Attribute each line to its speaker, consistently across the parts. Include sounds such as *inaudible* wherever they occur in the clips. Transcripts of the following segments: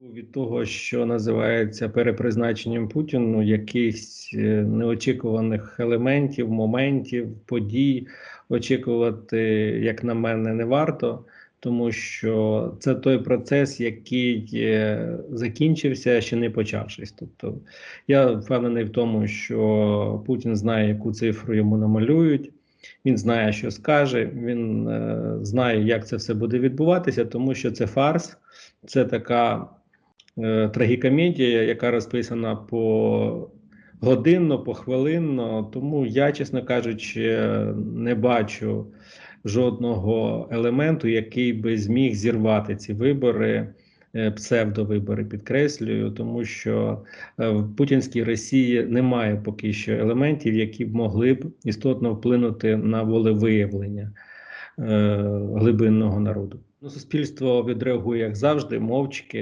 Speaker 1: від того, що називається перепризначенням Путіну, якихось е, неочікуваних елементів, моментів, подій очікувати, як на мене, не варто, тому що це той процес, який е, закінчився, ще не почавшись. Тобто я впевнений в тому, що Путін знає, яку цифру йому намалюють. Він знає, що скаже, він е, знає, як це все буде відбуватися, тому що це фарс, це така трагікомедія, яка розписана по годинно, похвилинно. Тому я, чесно кажучи, не бачу жодного елементу, який би зміг зірвати ці вибори. е, Псевдовибори підкреслюю, тому що е, в путінській Росії немає поки що елементів, які б могли б істотно вплинути на волевиявлення е, глибинного народу. Ну, суспільство відреагує як завжди, мовчки,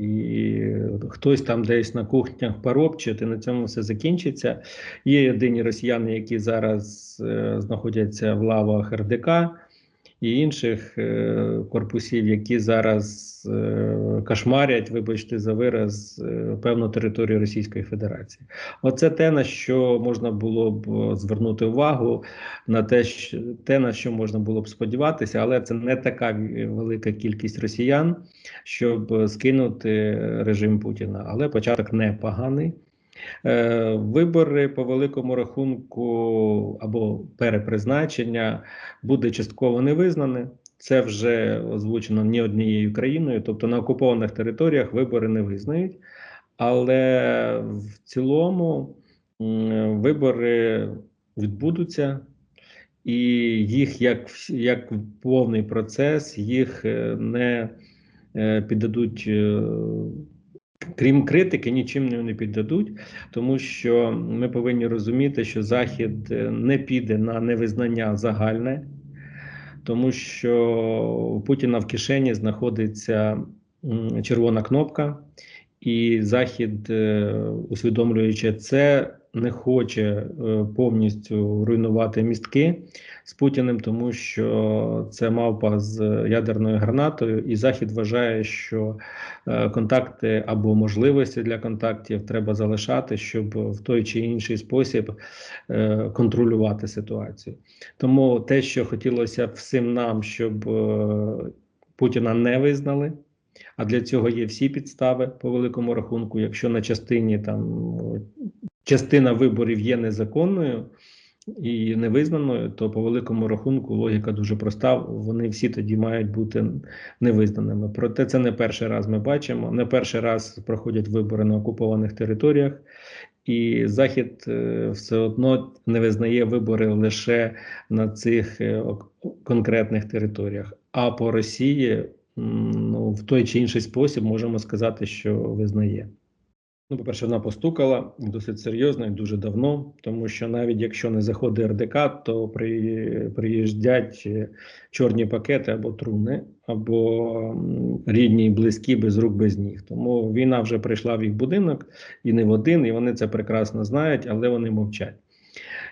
Speaker 1: і хтось там десь на кухнях поробчить, і на цьому все закінчиться. Є єдині росіяни, які зараз е, знаходяться в лавах РДК і інших е, корпусів, які зараз е, кошмарять, вибачте за вираз, е, певну територію Російської Федерації. Оце те, на що можна було б звернути увагу, на те, що, те, на що можна було б сподіватися, але це не така велика кількість росіян, щоб скинути режим Путіна. Але початок непоганий. Е, Вибори по великому рахунку або перепризначення буде частково не визнане. Це вже озвучено не однією країною, тобто на окупованих територіях вибори не визнають. Але в цілому вибори відбудуться, і їх як, як повний процес, їх е, не е, піддадуть. Крім критики, нічим не- не піддадуть, тому що ми повинні розуміти, що Захід е, не піде на невизнання загальне, тому що у Путіна в кишені знаходиться червона кнопка, і Захід, е, усвідомлюючи це, не хоче е, повністю руйнувати містки з Путіним, тому що це мавпа з ядерною гранатою, і Захід вважає, що е, контакти або можливості для контактів треба залишати, щоб в той чи інший спосіб е, контролювати ситуацію. Тому те, що хотілося всім нам, щоб Путіна не визнали. А для цього є всі підстави по великому рахунку. Якщо на частині там частина виборів є незаконною і невизнаною, то по великому рахунку логіка дуже проста. Вони всі тоді мають бути невизнаними. Проте це не перший раз ми бачимо. Не перший раз проходять вибори на окупованих територіях, і Захід е, все одно не визнає вибори лише на цих е, конкретних територіях. А по Росії ну, в той чи інший спосіб можемо сказати, що визнає. Ну, по-перше, вона постукала досить серйозно і дуже давно, тому що навіть якщо не заходить РДК, то при, приїжджать е, чорні пакети або труни, або рідні близькі без рук, без ніг. Тому війна вже прийшла в їх будинок і не в один, і вони це прекрасно знають, але вони мовчать.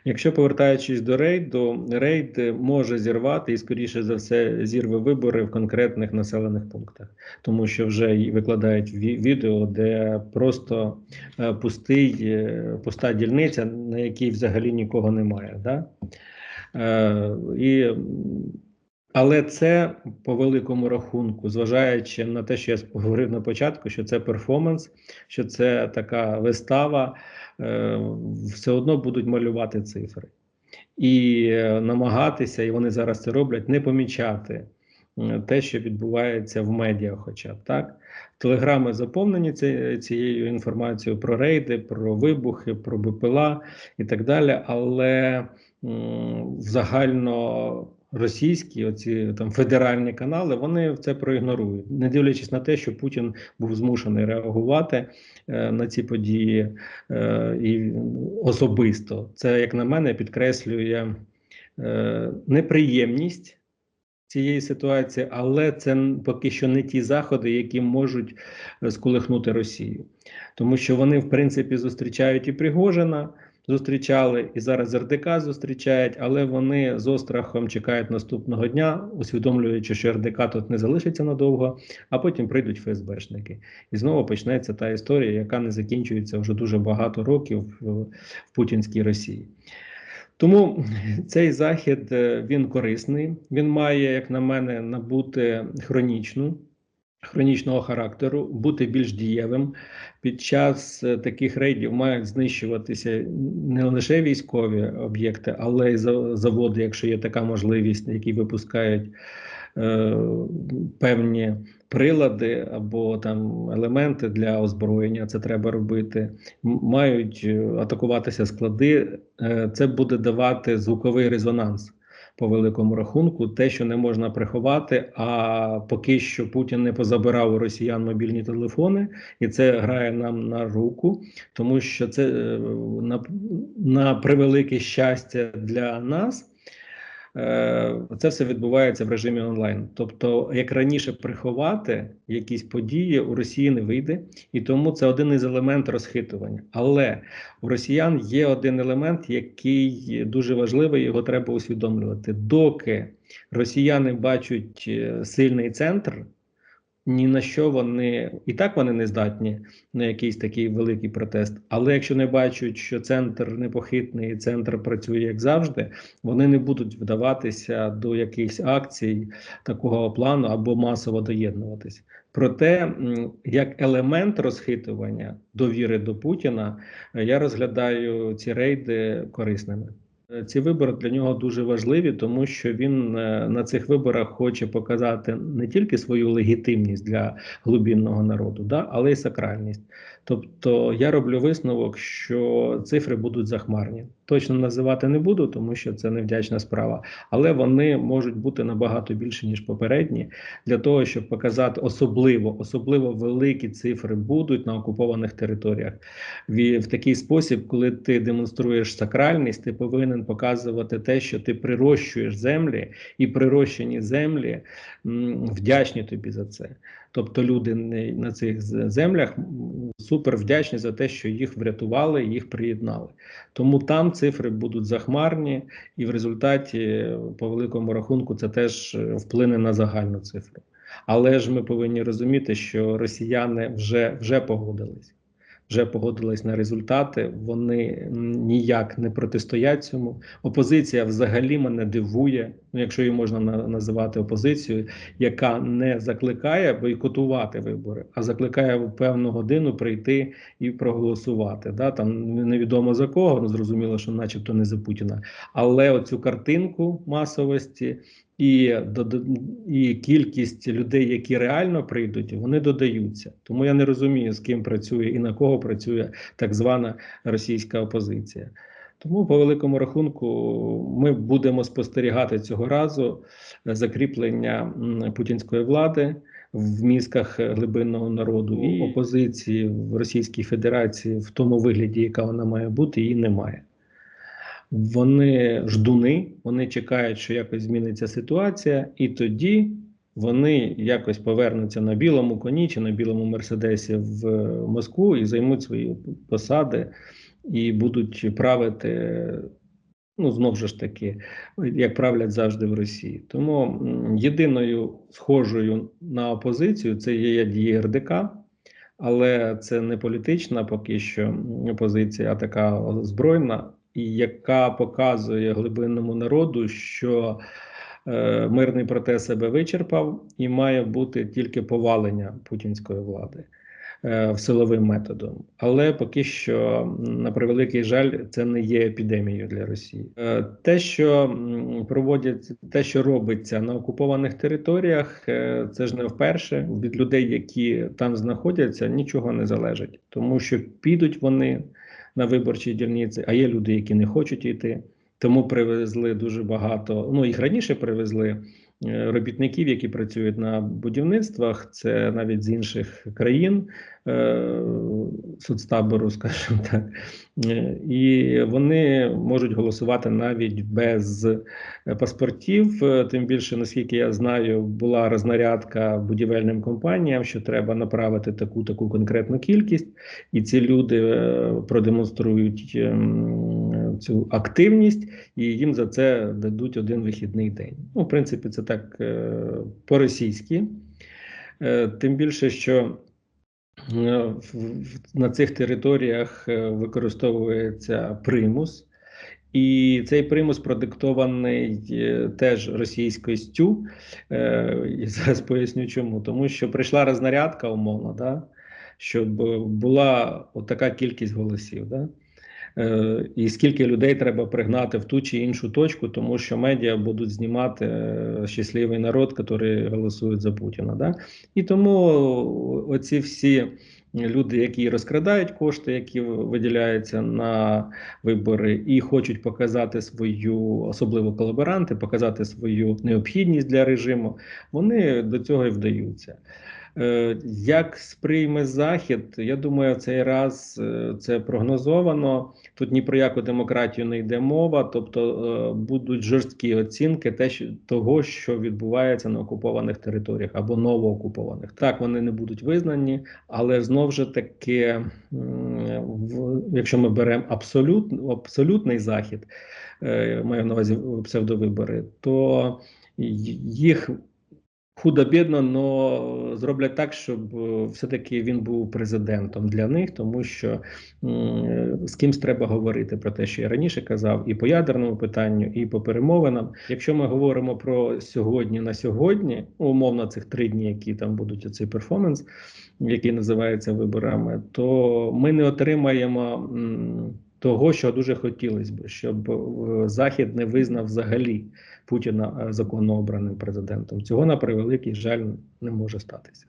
Speaker 1: Якщо повертаючись до рейду, рейд може зірвати і, скоріше за все, зірве вибори в конкретних населених пунктах, тому що вже викладають відео, де просто е, пустий, е, пуста дільниця, на якій взагалі нікого немає. Да? Е, і, але це по великому рахунку, зважаючи на те, що я говорив на початку, що це перформанс, що це така вистава, е, все одно будуть малювати цифри і е, намагатися, і вони зараз це роблять, не помічати те, що відбувається в медіа, хоча б так. Телеграми заповнені цією інформацією про рейди, про вибухи, про БПЛА і так далі. Але в загально російські, оці там федеральні канали, вони це проігнорують, не дивлячись на те, що Путін був змушений реагувати е, на ці події е, і особисто. Це, як на мене, підкреслює е, неприємність цієї ситуації, але це поки що не ті заходи, які можуть е, сколихнути Росію, тому що вони, в принципі, зустрічають і Пригожина. Зустрічали, і зараз РДК зустрічають, але вони з острахом чекають наступного дня, усвідомлюючи, що РДК тут не залишиться надовго, а потім прийдуть ФСБшники. І знову почнеться та історія, яка не закінчується вже дуже багато років в, путінській Росії. Тому цей захід е, він корисний, він має, як на мене, набути хронічну. Хронічного характеру бути більш дієвим під час е, таких рейдів мають знищуватися не лише військові об'єкти, але й заводи, якщо є така можливість, які випускають е, певні прилади або там елементи для озброєння. Це треба робити. Мають е, атакуватися склади. Е, це буде давати звуковий резонанс по великому рахунку, те, що не можна приховати. А поки що Путін не позабирав у росіян мобільні телефони, і це грає нам на руку, тому що це е, на, на превелике щастя для нас. Е, це все відбувається в режимі онлайн. Тобто, як раніше приховати якісь події у Росії не вийде, і тому це один із елементів розхитування. Але у росіян є один елемент, який дуже важливий, його треба усвідомлювати. Доки росіяни бачать е, сильний центр ні на що вони і так вони не здатні на якийсь такий великий протест. Але якщо не бачать, що центр непохитний, і центр працює як завжди, вони не будуть вдаватися до якихось акцій такого плану або масово доєднуватися. Проте, як елемент розхитування довіри до Путіна, я розглядаю ці рейди корисними. Е, ці вибори для нього дуже важливі, тому що він е, на цих виборах хоче показати не тільки свою легітимність для глубинного народу, да, але й сакральність. Тобто я роблю висновок, що цифри будуть захмарні. Точно називати не буду, тому що це невдячна справа, але вони можуть бути набагато більше ніж попередні, для того, щоб показати особливо особливо великі цифри будуть на окупованих територіях. В, в такий спосіб, коли ти демонструєш сакральність, ти повинен показувати те, що ти прирощуєш землі, і прирощені землі вдячні тобі за це. Тобто люди на цих землях супер вдячні за те, що їх врятували, їх приєднали. Тому там цифри будуть захмарні, і в результаті, по великому рахунку, це теж вплине на загальну цифру. Але ж ми повинні розуміти, що росіяни вже, вже погодились вже погодились на результати. Вони ніяк не протистоять цьому. Опозиція взагалі мене дивує, ну якщо її можна називати опозицією, яка не закликає бойкотувати вибори, а закликає в певну годину прийти і проголосувати. Да? Там невідомо за кого, ну зрозуміло, що, начебто, не за Путіна, але оцю картинку масовості і і кількість людей, які реально прийдуть, вони додаються. Тому я не розумію, з ким працює і на кого працює так звана російська опозиція. Тому, по великому рахунку, ми будемо спостерігати цього разу закріплення путінської влади в мізках глибинного народу і опозиції в Російській Федерації в тому вигляді, яка вона має бути, її немає. Вони ждуни, вони чекають, що якось зміниться ситуація, і тоді вони якось повернуться на білому коні чи на білому мерседесі в Москву і займуть свої посади і будуть правити. Ну, знову ж таки, як правлять завжди в Росії. Тому єдиною схожою на опозицію це є дії але це не політична поки що опозиція, а така збройна яка показує глибинному народу, що е, мирний протест себе вичерпав, і має бути тільки повалення путінської влади е, силовим методом. Але поки що, на превеликий жаль, це не є епідемією для Росії. Е, те, що проводять, те, що робиться на окупованих територіях, е, це ж не вперше від людей, які там знаходяться, нічого не залежить, тому що підуть вони на виборчій дільниці, а є люди, які не хочуть йти. Тому привезли дуже багато. Ну їх раніше привезли робітників, які працюють на будівництвах, це навіть з інших країн е, соцтабору, *laughs* скажімо так, Е, і вони можуть голосувати навіть без паспортів. Е, Тим більше, наскільки я знаю, була рознарядка будівельним компаніям, що треба направити таку таку конкретну кількість, і ці люди е, продемонструють ем, цю активність, і їм за це дадуть один вихідний день. Ну, в принципі, це так е, по-російськи. Е, Тим більше, що е, на цих територіях використовується примус. І цей примус продиктований теж російськістю. І зараз поясню чому. Тому що прийшла рознарядка, умовно, да? щоб була така кількість голосів. Да? Е, І скільки людей треба пригнати в ту чи іншу точку, тому що медіа будуть знімати е, щасливий народ, який голосує за Путіна. Да? І тому оці всі люди, які розкрадають кошти, які виділяються на вибори, і хочуть показати свою, особливо колаборанти, показати свою необхідність для режиму, вони до цього і вдаються. Е, Як сприйме Захід, я думаю, цей раз е, це прогнозовано. Тут ні про яку демократію не йде мова, тобто е, будуть жорсткі оцінки того, що відбувається на окупованих територіях або новоокупованих. Так, вони не будуть визнані, але знову ж таки, якщо ми беремо абсолют, абсолютний захід, маю на увазі псевдовибори, то їх худо-бідно, но зроблять так, щоб е, все-таки він був президентом для них, тому що м, з кимсь треба говорити про те, що я раніше казав, і по ядерному питанню, і по перемовинам. Якщо ми говоримо про сьогодні на сьогодні, умовно цих три дні, які там будуть оцей перформанс, який називається виборами, то ми не отримаємо. Того, що дуже хотілося б, щоб е, Захід не визнав взагалі Путіна е, законно обраним президентом. Цього на превеликий жаль не може статися.